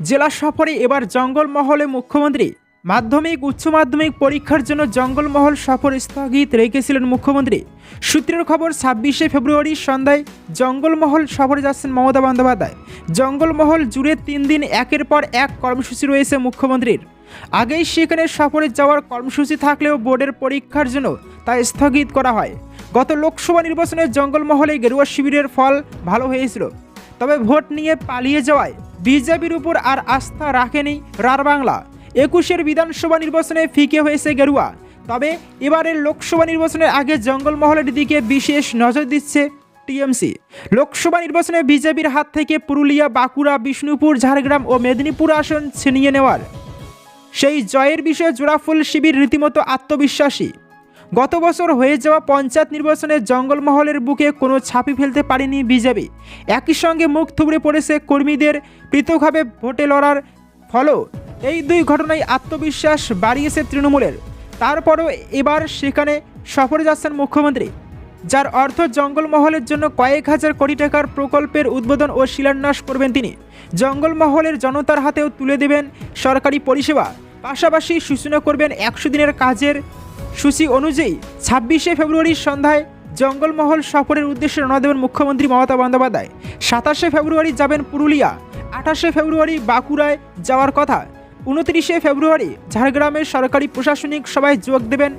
জেলা সফরে এবার জঙ্গলমহলে মুখ্যমন্ত্রী মাধ্যমিক, উচ্চ মাধ্যমিক পরীক্ষার জন্য জঙ্গলমহল সফর স্থগিত রেখেছিলেন মুখ্যমন্ত্রী। সূত্রের খবর, ছাব্বিশে ফেব্রুয়ারি সন্ধ্যায় জঙ্গলমহল সফরে যাচ্ছেন মমতা বন্দ্যোপাধ্যায়। জঙ্গলমহল জুড়ে তিন দিন একের পর এক কর্মসূচি রয়েছে মুখ্যমন্ত্রীর। আগেই সেখানে সফরে যাওয়ার কর্মসূচি থাকলেও বোর্ডের পরীক্ষার জন্য তা স্থগিত করা হয়। গত লোকসভা নির্বাচনে জঙ্গলমহলে গেরুয়া শিবিরের ফল ভালো হয়েছিল। তবে ভোট নিয়ে পালিয়ে যাওয়ায় বিজেপির উপর আর আস্থা রাখেনি রার বাংলা। একুশের বিধানসভা নির্বাচনে ফিকে হয়েছে গেরুয়া। তবে এবারের লোকসভা নির্বাচনের আগে জঙ্গলমহলের দিকে বিশেষ নজর দিচ্ছে টিএমসি। লোকসভা নির্বাচনে বিজেপির হাত থেকে পুরুলিয়া, বাঁকুড়া, বিষ্ণুপুর, ঝাড়গ্রাম ও মেদিনীপুর আসন ছিনিয়ে নেওয়ার। সেই জয়ের বিষয়ে জোড়াফুল শিবির রীতিমতো আত্মবিশ্বাসী। গত বছর হয়ে যাওয়া পঞ্চায়েত নির্বাচনে জঙ্গলমহলের বুকে কোনো ছাপি ফেলতে পারেনি বিজেপি। একই সঙ্গে মুখ থুবড়ে পড়েছে কর্মীদের পৃথকভাবে ভোটে লড়ার ফলও। এই দুই ঘটনায় আত্মবিশ্বাস বাড়িয়েছে তৃণমূলের। তারপরও এবার সেখানে সফরে যাচ্ছেন মুখ্যমন্ত্রী, যার অর্থ জঙ্গলমহলের জন্য কয়েক হাজার কোটি টাকার প্রকল্পের উদ্বোধন ও শিলান্যাস করবেন তিনি। জঙ্গলমহলের জনতার হাতেও তুলে দেবেন সরকারি পরিষেবা। পাশাপাশি সূচনা করবেন একশো দিনের কাজের সূচি অনুযায়ী ছাব্বিশে ফেব্রুয়ারির সন্ধ্যায় জঙ্গলমহল সফরের উদ্দেশ্যে রওনা দেবেন মুখ্যমন্ত্রী মমতা বন্দ্যোপাধ্যায়। সাতাশে ফেব্রুয়ারি যাবেন পুরুলিয়া। আঠাশে ফেব্রুয়ারি বাঁকুড়ায় যাওয়ার কথা। উনত্রিশে ফেব্রুয়ারি ঝাড়গ্রামের সরকারি প্রশাসনিক সভায় যোগ দেবেন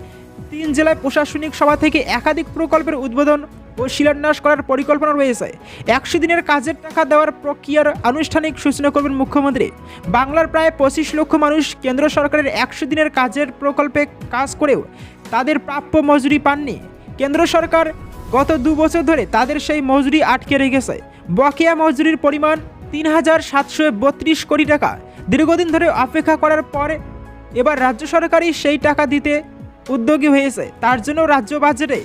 তিন জেলায় প্রশাসনিক সভা থেকে একাধিক প্রকল্পের উদ্বোধন ও শিলান্যাস করার পরিকল্পনা রয়েছে। একশো দিনের কাজের টাকা দেওয়ার প্রক্রিয়ার আনুষ্ঠানিক সূচনা করবেন মুখ্যমন্ত্রী। বাংলার প্রায় পঁচিশ লক্ষ মানুষ কেন্দ্র সরকারের একশো দিনের কাজের প্রকল্পে কাজ করেও তাদের প্রাপ্য মজুরি পাননি। কেন্দ্র সরকার গত দু বছর ধরে তাদের সেই মজুরি আটকে রেখেছে। বকেয়া মজুরির পরিমাণ তিন হাজার সাতশো বত্রিশ কোটি টাকা। দীর্ঘদিন ধরে অপেক্ষা করার পরে এবার রাজ্য সরকারই সেই টাকা দিতে উদ্যোগী হয়েছে। তার জন্য রাজ্য বাজেটে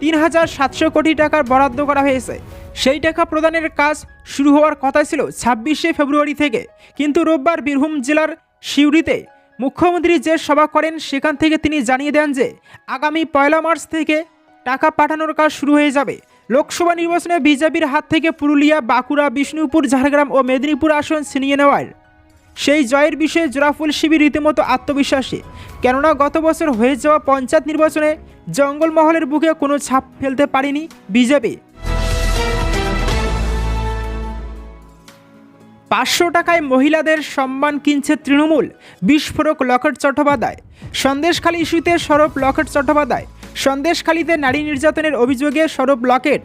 তিন হাজার সাতশো কোটি টাকার বরাদ্দ করা হয়েছে। সেই টাকা প্রদানের কাজ শুরু হওয়ার কথা ছিল ছাব্বিশে ফেব্রুয়ারি থেকে। কিন্তু রোববার বীরভূম জেলার সিউড়িতে মুখ্যমন্ত্রী যে সভা করেন, সেখান থেকে তিনি জানিয়ে দেন যে, আগামী পয়লা মার্চ থেকে টাকা পাঠানোর কাজ শুরু হয়ে যাবে। লোকসভা নির্বাচনে বিজেপির হাত থেকে পুরুলিয়া, বাঁকুড়া, বিষ্ণুপুর, ঝাড়গ্রাম ও মেদিনীপুর আসন ছিনিয়ে নেওয়ার সেই জয়ের বিষয়ে জোড়াফুল শিবির রীতিমতো আত্মবিশ্বাসী। কেননা গত বছর হয়ে যাওয়া পঞ্চায়েত নির্বাচনে জঙ্গলমহলের বুকে কোনো ছাপ ফেলতে পারেনি বিজেপি। পাঁচশো টাকায় মহিলাদের সম্মান কিনছে তৃণমূল, বিস্ফোরক লকেট চট্টোপাধ্যায়। সন্দেশখালী ইস্যুতে সরব লকেট চট্টোপাধ্যায়। সন্দেশখালীতে নারী নির্যাতনের অভিযোগে সরব লকেট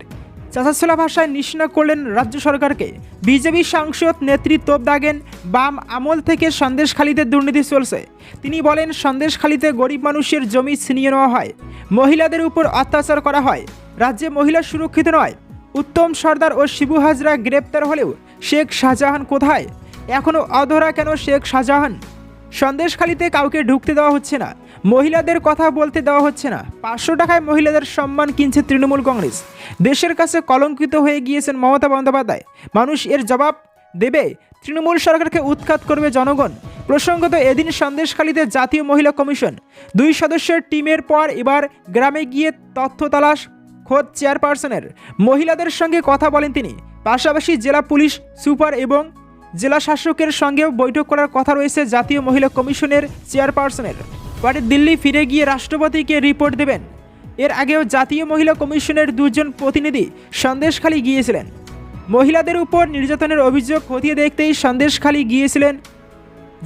চাচাছোলা ভাষায় নিশনা করলেন রাজ্য সরকারকে। বিজেপি সাংসদ নেত্রী তোপ দাগেন বাম আমল থেকে সন্দেশখালীতে দুর্নীতি চলছে। তিনি বলেন, সন্দেশখালীতে গরিব মানুষের জমি ছিনিয়ে নেওয়া হয়, মহিলাদের উপর অত্যাচার করা হয়। রাজ্যে মহিলা সুরক্ষিত নয়। উত্তম সর্দার ও শিবু হাজরা গ্রেপ্তার হলেও শেখ শাহজাহান কোথায়? এখনও অধরা কেন শেখ শাহজাহান? সন্দেশখালিতে কাউকে ঢুকতে দেওয়া হচ্ছে না। মহিলাদের কথা বলতে দেওয়া হচ্ছে না। পাঁচশো টাকায় মহিলাদের সম্মান কিনছে তৃণমূল কংগ্রেস। দেশের কাছে কলঙ্কিত হয়ে গিয়েছেন মমতা বন্দ্যোপাধ্যায়। মানুষ এর জবাব দেবে, তৃণমূল সরকারকে উৎখাত করবে জনগণ। প্রসঙ্গত এদিন সন্দেশখালীতে জাতীয় মহিলা কমিশন। দুই সদস্যের টিমের পর এবার গ্রামে গিয়ে তথ্য তালাশ, খোদ চেয়ারপারসনের। মহিলাদের সঙ্গে কথা বলেন তিনি। পাশাপাশি জেলা পুলিশ, সুপার এবং জেলা শাসকের সঙ্গেও বৈঠক করার কথা রয়েছে জাতীয় মহিলা কমিশনের চেয়ারপারসনের। পরে দিল্লি ফিরে গিয়ে রাষ্ট্রপতিকে রিপোর্ট দেবেন। এর আগেও জাতীয় মহিলা কমিশনের দুজন প্রতিনিধি সন্দেশখালী গিয়েছিলেন। মহিলাদের উপর নির্যাতনের অভিযোগ খতিয়ে দেখতেই সন্দেশখালী গিয়েছিলেন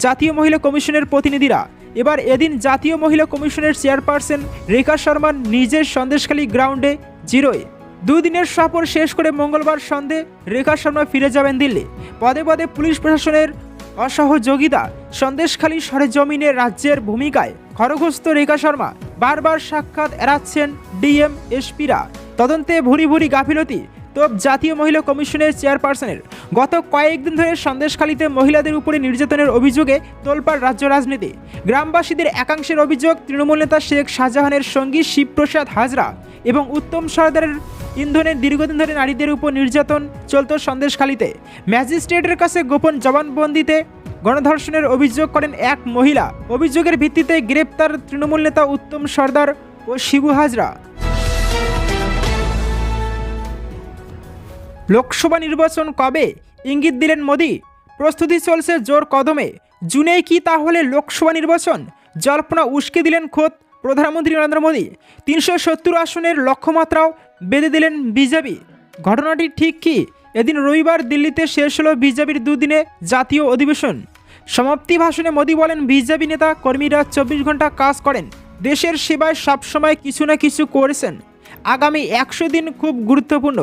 জাতীয় মহিলা কমিশনের প্রতিনিধিরা। এবার এদিন জাতীয় মহিলা কমিশনের চেয়ারপারসন রেখা শর্মা নিজের সন্দেশখালী গ্রাউন্ডে জিরোয়। দুদিনের সফর শেষ করে মঙ্গলবার সন্ধে রেখা শর্মা ফিরে যাবেন দিল্লি। পদে পদে পুলিশ প্রশাসনের অসহযোগিতা, সন্দেশখালী সরেজমিনে রাজ্যের ভূমিকায় খড়গস্ত রেখা শর্মা বারবার সাক্ষাৎ এড়াচ্ছেন ডিএম, এসপিরা। তদন্তে ভুরি ভুরি গাফিলতি, তোপ জাতীয় মহিলা কমিশনের চেয়ারপারসনের। গত কয়েকদিন ধরে সন্দেশখালীতে মহিলাদের উপরে নির্যাতনের অভিযোগে তোলপাড় রাজ্য রাজনীতি। গ্রামবাসীদের একাংশের অভিযোগ, তৃণমূল নেতা শেখ শাহজাহানের সঙ্গী শিবপ্রসাদ হাজরা এবং উত্তম সর্দারের ইন্ধনের দীর্ঘদিন ধরে নারীদের উপর নির্যাতন চলত সন্দেশখালীতে। ম্যাজিস্ট্রেটের কাছে গোপন জবানবন্দিতে গণধর্ষণের অভিযোগ করেন এক মহিলা। অভিযোগের ভিত্তিতে গ্রেপ্তার তৃণমূল নেতা উত্তম সর্দার ও শিবু হাজরা। লোকসভা নির্বাচন কবে? ইঙ্গিত দিলেন মোদি। প্রস্তুতি চলছে জোর কদমে। জুনেই কি তাহলে লোকসভা নির্বাচন? জল্পনা উস্কে দিলেন খোদ প্রধানমন্ত্রী নরেন্দ্র মোদী। তিনশো সত্তর আসনের লক্ষ্যমাত্রাও বেঁধে দিলেন বিজেপি। ঘটনাটি ঠিক কি? এদিন রবিবার দিল্লিতে শেষ হলো বিজেপির দুদিনে জাতীয় অধিবেশন। সমাপ্তি ভাষণে মোদী বলেন, বিজেপি নেতা কর্মীরা চব্বিশ ঘণ্টা কাজ করেন। দেশের সেবায় সবসময় কিছু না কিছু করেছেন। আগামী একশো দিন খুব গুরুত্বপূর্ণ।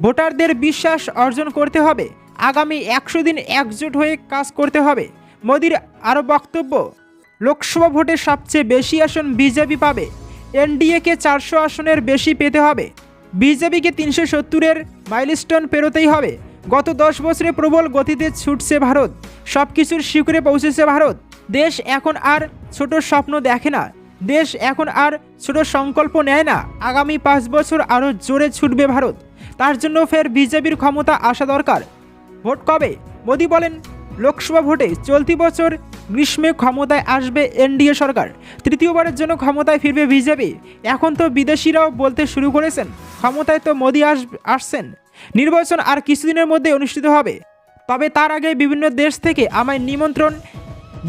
ভোটারদের বিশ্বাস অর্জন করতে হবে। আগামী একশো দিন একজোট হয়ে কাজ করতে হবে। মোদির আরও বক্তব্য, লোকসভা ভোটে সবচেয়ে বেশি আসন বিজেপি পাবে। এনডিএকে চারশো আসনের বেশি পেতে হবে। বিজেপিকে তিনশো সত্তরের মাইলস্টোন পেরোতেই হবে। গত দশ বছরে প্রবল গতিতে ছুটছে ভারত। সব কিছুর শিখরে পৌঁছেছে ভারত। দেশ এখন আর ছোট স্বপ্ন দেখে না। দেশ এখন আর ছোট সংকল্প নেয় না। আগামী পাঁচ বছর আরও জোরে ছুটবে ভারত। তার জন্য ফের বিজেপির ক্ষমতা আসা দরকার। ভোট কবে? মোদি বলেন, লোকসভা ভোটে চলতি বছর গ্রীষ্মে ক্ষমতায় আসবে এনডিএ সরকার। তৃতীয়বারের জন্য ক্ষমতায় ফিরবে বিজেপি। এখন তো বিদেশিরাও বলতে শুরু করেছেন। ক্ষমতায় তো মোদি আস, আসছেন। নির্বাচন আর কিছুদিনের মধ্যে অনুষ্ঠিত হবে। তবে তার আগে বিভিন্ন দেশ থেকে আমায় নিমন্ত্রণ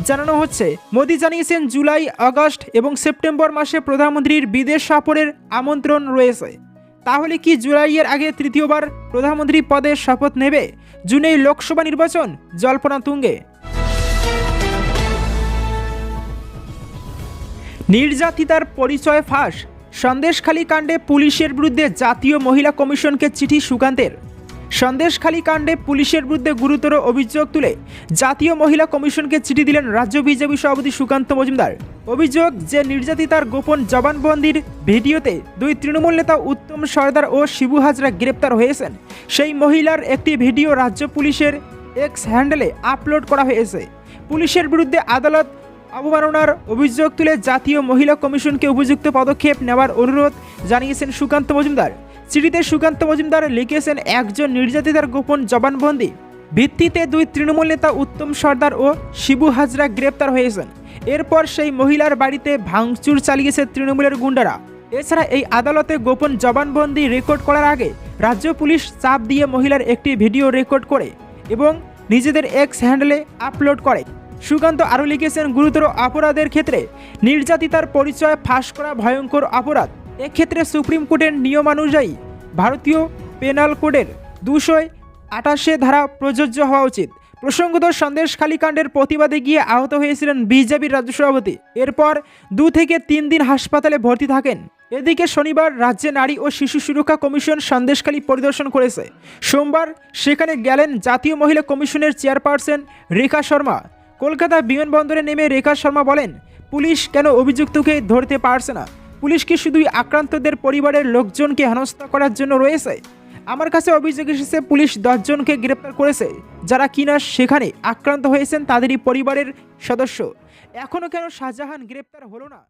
জানানো হচ্ছে। মোদি জানিয়েছেন, জুলাই, আগস্ট এবং সেপ্টেম্বর মাসে প্রধানমন্ত্রীর বিদেশ সফরের আমন্ত্রণ রয়েছে। তাহলে কি জুলাইয়ের আগে তৃতীয়বার প্রধানমন্ত্রী পদে শপথ নেবে? জুনেই লোকসভা নির্বাচন, জল্পনা তুঙ্গে। নির্যাতিতার পরিচয় ফাঁস সন্দেশখালী কাণ্ডে পুলিশের বিরুদ্ধে জাতীয় মহিলা কমিশনকে চিঠি সুকান্তের। সন্দেশখালী কাণ্ডে পুলিশের বিরুদ্ধে গুরুতর অভিযোগ তুলে জাতীয় মহিলা কমিশনকে চিঠি দিলেন রাজ্য বিজেপি সভাপতি সুকান্ত মজুমদার। অভিযোগ যে নির্যাতিতার গোপন জবানবন্দির ভিডিওতে দুই তৃণমূল নেতা উত্তম সর্দার ও শিবু হাজরা গ্রেপ্তার হয়েছেন। সেই মহিলার একটি ভিডিও রাজ্য পুলিশের এক্স হ্যান্ডেলে আপলোড করা হয়েছে। পুলিশের বিরুদ্ধে আদালত অবমাননার অভিযোগ তুলে জাতীয় মহিলা কমিশনকে উপযুক্ত পদক্ষেপ নেওয়ার অনুরোধ জানিয়েছেন সুকান্ত মজুমদার। চিঠিতে সুকান্ত মজুমদার লিখেছেন, একজন নির্যাতিতার গোপন জবানবন্দি। ভিত্তিতে দুই তৃণমূল নেতা উত্তম সর্দার ও শিবু হাজরা গ্রেপ্তার হয়েছেন। এরপর সেই মহিলার বাড়িতে ভাঙচুর চালিয়েছে তৃণমূলের গুন্ডারা। এছাড়া এই আদালতে গোপন জবানবন্দি রেকর্ড করার আগে রাজ্য পুলিশ চাপ দিয়ে মহিলার একটি ভিডিও রেকর্ড করে এবং নিজেদের এক্স হ্যান্ডেলে আপলোড করে। সুকান্ত আরও লিখেছেন, গুরুতর অপরাধের ক্ষেত্রে নির্যাতিতার পরিচয় ফাঁস করা ভয়ঙ্কর অপরাধ। এক্ষেত্রে সুপ্রিম কোর্টের নিয়মানুযায়ী ভারতীয় পেনাল কোডের দুশো আটাশে ধারা প্রযোজ্য হওয়া উচিত। প্রসঙ্গত সন্দেশখালী কাণ্ডের প্রতিবাদে গিয়ে আহত হয়েছিলেন বিজেপির রাজ্য সভাপতি। এরপর দু থেকে তিন দিন হাসপাতালে ভর্তি থাকেন। এদিকে শনিবার রাজ্যে নারী ও শিশু সুরক্ষা কমিশন সন্দেশখালী পরিদর্শন করেছে। সোমবার সেখানে গেলেন জাতীয় মহিলা কমিশনের চেয়ারপারসন রেখা শর্মা। কলকাতা বিমানবন্দরে নেমে রেখা শর্মা বলেন, পুলিশ কেন অভিযুক্তকে ধরতে পারছে না? পুলিশ কি শুধুই আক্রান্তদের পরিবারের লোকজনকে হেনস্থা করার জন্য রয়েছে? আমার কাছে অভিযোগ এসেছে, পুলিশ দশজনকে গ্রেপ্তার করেছে। যারা কিনা সেখানে আক্রান্ত হয়েছেন তাদেরই পরিবারের সদস্য। এখনও কেন শাহজাহান গ্রেপ্তার হলো না?